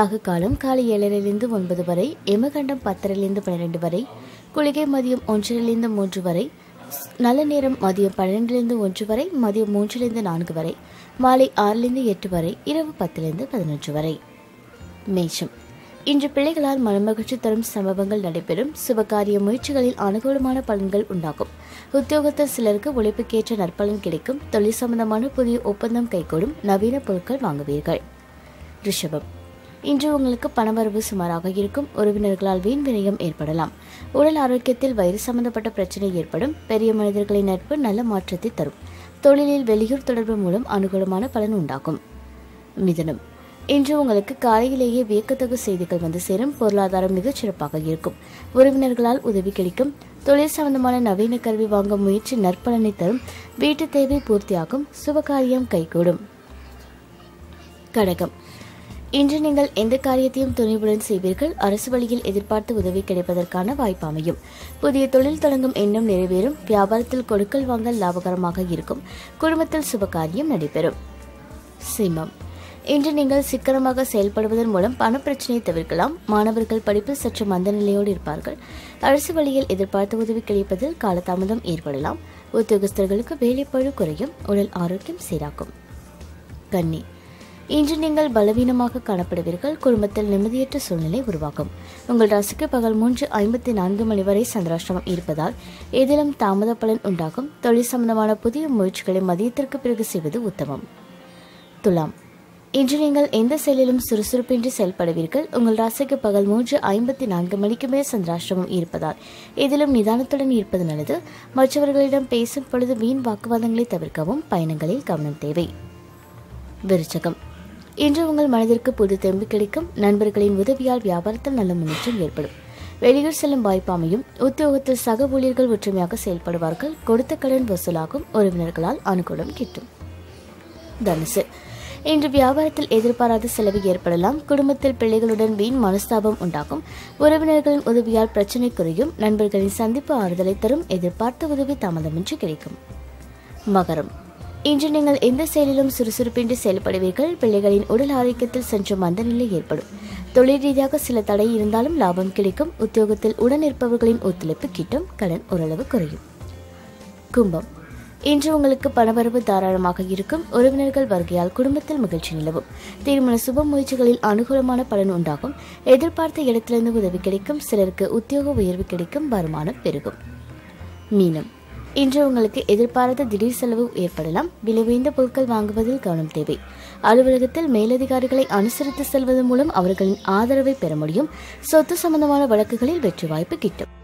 ராகு காலம் காலை ஏழரைலிருந்து ஒன்பது வரை எமகண்டம் பத்தரைலிருந்து பன்னிரெண்டு வரை குளிகை மதியம் ஒன்றிலிருந்து மூன்று வரை நல்ல நேரம் மதியம் பன்னிரெண்டுலேருந்து ஒன்று வரை மதியம் மூன்றிலிருந்து நான்கு வரை மாலை ஆறிலிருந்து எட்டு வரை இரவு பத்திலிருந்து பதினொன்று வரை. மேஷம். இன்று பிள்ளைகளால் மனமகிழ்ச்சி தரும் சம்பவங்கள் நடைபெறும். சுபகாரிய முயற்சிகளில் அனுகூலமான பலன்கள் உண்டாகும். உத்தியோகத்தில் சிலருக்கு உழைப்புக்கேற்ற நற்பலன் கிடைக்கும். தொழில் சம்பந்தமான புதிய ஒப்பந்தம் கைகூடும். நவீன பொருட்கள் வாங்குவீர்கள். ரிஷபம். இன்று உங்களுக்கு பணவரவு சுமாராக இருக்கும். உறவினர்களால் வீண் விரயம் ஏற்படலாம். உடல் ஆரோக்கியத்தில் வயிறு சம்பந்தப்பட்ட பிரச்சனை ஏற்படும். பெரிய மனிதர்களின் நட்பு நல்ல மாற்றத்தை தரும். தொழிலில் வெளியூர் தொடர்பு மூலம் அனுகூலமான பலன் உண்டாகும். மிதனம். இன்று உங்களுக்கு காலையிலேயே வியக்கத்தகு செய்திகள் வந்து சேரும். பொருளாதாரம் மிகச் சிறப்பாக இருக்கும். உறவினர்களால் உதவி கிடைக்கும். தொழில் சம்பந்தமான நவீன கல்வி வாங்கும் முயற்சி நற்பலனை தரும். வீட்டு தேவை பூர்த்தியாகும். சுபகாரியம் கைகூடும். கடகம். இன்று நீங்கள் எந்த காரியத்தையும் துணிவுடன் செய்வீர்கள்? அரசு வழியில் எதிர்பார்த்து உதவி கிடைப்பதற்கான வாய்ப்பு அமையும். புதிய தொழில் தொடங்கும் எண்ணம் நிறைவேறும். வியாபாரத்தில் கொடுக்கல் வாங்கல் லாபகரமாக இருக்கும். குடும்பத்தில் சுபகாரியம் நடைபெறும். சிம்மம். இன்று நீங்கள் சிக்கனமாக செயல்படுவதன் மூலம் பணப்பிரச்சனையை தவிர்க்கலாம். மாணவர்கள் படிப்பில் சற்று மந்த நிலையோடு இருப்பார்கள். அரசு வழியில் எதிர்பார்த்து உதவி கிடைப்பதில் காலதாமதம் ஏற்படலாம். உத்தியோகஸ்தர்களுக்கு வேலைப்பழு குறையும். உடல் ஆரோக்கியம் சீராக்கும். கன்னி. இன்று நீங்கள் பலவீனமாக காணப்படுவீர்கள். குடும்பத்தில் நிம்மதியற்ற சூழ்நிலை உருவாகும். உங்கள் ராசிக்கு பகல் மூன்று ஐம்பத்தி நான்கு மணி வரை சந்திராஷ்டிரமம் இருப்பதால் ஏதிலும் தாமத பலன் உண்டாகும். தொழில் சம்பந்தமான புதிய முயற்சிகளை மதியத்திற்கு பிறகு செய்வது உத்தமம். துலாம். இன்று நீங்கள் எந்த செயலிலும் சுறுசுறுப்பின்றி செயல்படுவீர்கள். உங்கள் ராசிக்கு பகல் மூன்று ஐம்பத்தி நான்கு மணிக்கு மேல் சந்திராஷ்டிரமம் இருப்பதால் இதிலும் நிதானத்துடன் இருப்பது நல்லது. மற்றவர்களிடம் பேசும் பொழுது வீண் வாக்குவாதங்களை தவிர்க்கவும் பயணங்களில் கவனம் தேவை. விருச்சகம். இன்று உங்கள் மனதிற்கு புது தெம்பு கிடைக்கும். நண்பர்களின் உதவியால் வியாபாரத்தில் நல்ல முன்னேற்றம் ஏற்படும். வெளியூர் செல்லும் வாய்ப்பு அமையும். உத்தியோகத்தில் சக ஊழியர்கள் ஒற்றுமையாக செயல்படுவார்கள். கொடுத்த கடன் வசூலாகும். உறவினர்களால் அனுகூலம் கிட்டும். தனுசு. இன்று வியாபாரத்தில் எதிர்பாராத செலவு ஏற்படலாம். குடும்பத்தில் பிள்ளைகளுடன் வீண் மனஸ்தாபம் உண்டாகும். உறவினர்களின் உதவியால் பிரச்சனை குறையும். நண்பர்களின் சந்திப்பு ஆறுதலை தரும். எதிர்பார்த்த உதவி தாமதமின்றி கிடைக்கும். மகரம். இன்று நீங்கள் எந்த செயலிலும் சுறுசுறுப்பின்றி செயல்படுவீர்கள். பிள்ளைகளின் உடல் ஆரோக்கியத்தில் சற்று மந்த நிலை ஏற்படும். தொழில் ரீதியாக சில தடை இருந்தாலும் லாபம் கிடைக்கும். உத்தியோகத்தில் உடன் இருப்பவர்களின் ஒத்துழைப்பு கிட்டும் கடன் ஓரளவு குறையும். கும்பம். இன்று உங்களுக்கு பணவரவு தாராளமாக இருக்கும். உறவினர்கள் வருகையால் குடும்பத்தில் மகிழ்ச்சி நிலவும். திருமண சுப முயற்சிகளில் அனுகூலமான பலன் உண்டாகும். எதிர்பார்த்த இடத்திலிருந்து உதவி கிடைக்கும். சிலருக்கு உத்தியோக உயர்வு கிடைக்கும். வருமானம் பெருகும். மீனம். இன்று உங்களுக்கு எதிர்பாராத திடீர் செலவு ஏற்படலாம். விலை உயர்ந்த பொருட்கள் வாங்குவதில் கவனம் தேவை. அலுவலகத்தில் மேலதிகாரிகளை அனுசரித்து செல்வதன் மூலம் அவர்களின் ஆதரவை பெற முடியும். சொத்து சம்பந்தமான வழக்குகளில் வெற்றி வாய்ப்பு கிட்டும்.